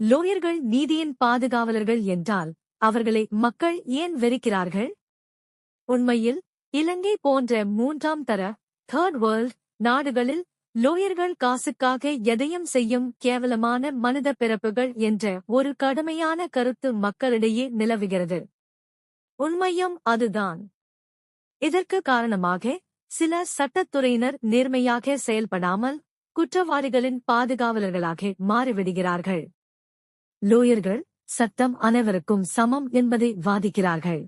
லோயர்கள் நீதியின் பாதுகாவலர்கள் என்றால் அவர்களை மக்கள் ஏன் வெறுக்கிறார்கள்? உண்மையில் இலங்கை போன்ற மூன்றாம் தர தேர்ட் வேர்ல்ட் நாடுகளில் லோயர்கள் காசுக்காக எதையும் செய்யும் கேவலமான மனித பிறப்புகள் என்ற ஒரு கடுமையான கருத்து மக்களிடையே நிலவுகிறது. உண்மையும் அதுதான். இதற்கு காரணமாக சில சட்டத்துறையினர் நேர்மையாக செயல்படாமல் குற்றவாளிகளின் பாதுகாவலர்களாக மாறிவிடுகிறார்கள். லோயர்கள் சட்டம் அனைவருக்கும் சமம் என்பதை வாதிக்கிறார்கள்.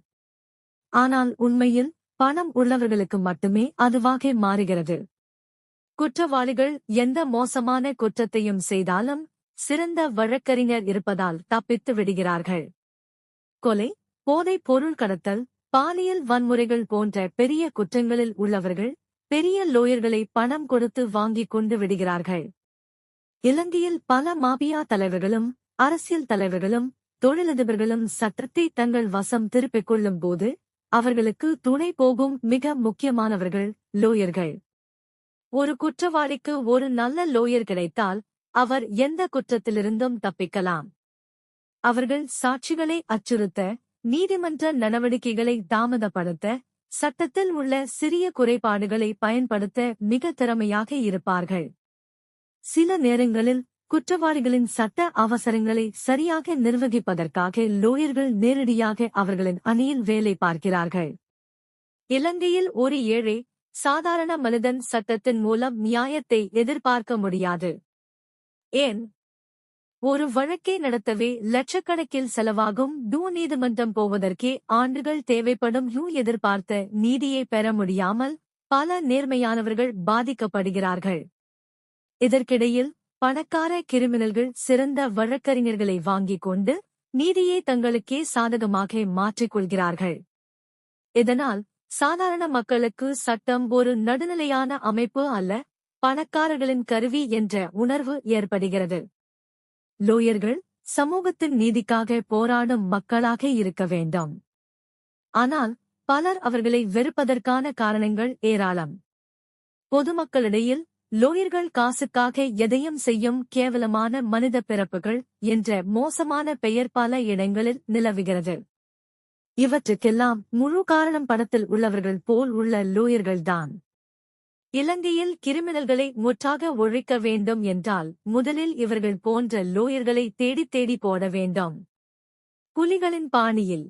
ஆனால் உண்மையில் பணம் உள்ளவர்களுக்கு மட்டுமே அதுவாக மாறுகிறது. குற்றவாளிகள் எந்த மோசமான குற்றத்தையும் செய்தாலும் சிறந்த வழக்கறிஞர் இருப்பதால் தப்பித்து விடுகிறார்கள். கொலை போதைப் பொருள் கடத்தல் பாலியல் வன்முறைகள் போன்ற பெரிய குற்றங்களில் உள்ளவர்கள் பெரிய லோயர்களை பணம் கொடுத்து வாங்கிக் கொண்டு விடுகிறார்கள். இலங்கையில் பல மாபியா தலைவர்களும் அரசியல் தலைவர்களும் தொழிலதிபர்களும் சட்டத்தை தங்கள் வசம் திருப்பிக் கொள்ளும் போது அவர்களுக்கு துணை போகும் மிக முக்கியமானவர்கள் லோயர்கள் ஒரு குற்றவாளிக்கு ஒரு நல்ல லோயர் கிடைத்தால் அவர் எந்த குற்றத்திலிருந்தும் தப்பிக்கலாம். அவர்கள் சாட்சிகளை அச்சுறுத்த நீதிமன்ற நடவடிக்கைகளை தாமதப்படுத்த சட்டத்தில் உள்ள சிறிய குறைபாடுகளை பயன்படுத்த மிக திறமையாக இருப்பார்கள். சில நேரங்களில் குற்றவாளிகளின் சட்ட அவசரங்களை சரியாக நிர்வகிப்பதற்காக லோயர்கள் நேரடியாக அவர்களின் அணியில் வேலை பார்க்கிறார்கள். இலங்கையில் ஒரு ஏழை சாதாரண மனிதன் சட்டத்தின் மூலம் நியாயத்தை எதிர்பார்க்க முடியாது. ஏன்? ஒரு வழக்கை நடத்தவே லட்சக்கணக்கில் செலவாகும் டூ நீதிமன்றம் போவதற்கே ஆண்டுகள் தேவைப்படும் யூ எதிர்பார்த்த நீதியை பெற முடியாமல் பல நேர்மையானவர்கள் பாதிக்கப்படுகிறார்கள். இதற்கிடையில் பணக்கார கிரிமினல்கள் சிறந்த வழக்கறிஞர்களை வாங்கிக் கொண்டு நீதியை தங்களுக்கே சாதகமாக மாற்றிக் கொள்கிறார்கள். இதனால் சாதாரண மக்களுக்கு சட்டம் ஒரு நடுநிலையான அமைப்பு அல்ல பணக்காரர்களின் கருவி என்ற உணர்வு ஏற்படுகிறது. லோயர்கள் சமூகத்தின் நீதிக்காக போராடும் மக்களாக இருக்க வேண்டும். ஆனால் பலர் அவர்களை வெறுப்பதற்கான காரணங்கள் ஏராளம். பொதுமக்களிடையில் லோயர்கள் காசுக்காக எதையும் செய்யும் கேவலமான மனித பிறப்புகள் என்ற மோசமான பெயர் பல இடங்களில் நிலவுகிறது. இவற்றுக்கெல்லாம் முழு காரணம் படத்தில் உள்ளவர்கள் போல் உள்ள லோயர்கள்தான் இலங்கையில் கிரிமினல்களை முற்றாக ஒழிக்க வேண்டும் என்றால் முதலில் இவர்கள் போன்ற லோயர்களை தேடித் தேடி போட வேண்டும். புலிகளின் பாணியில்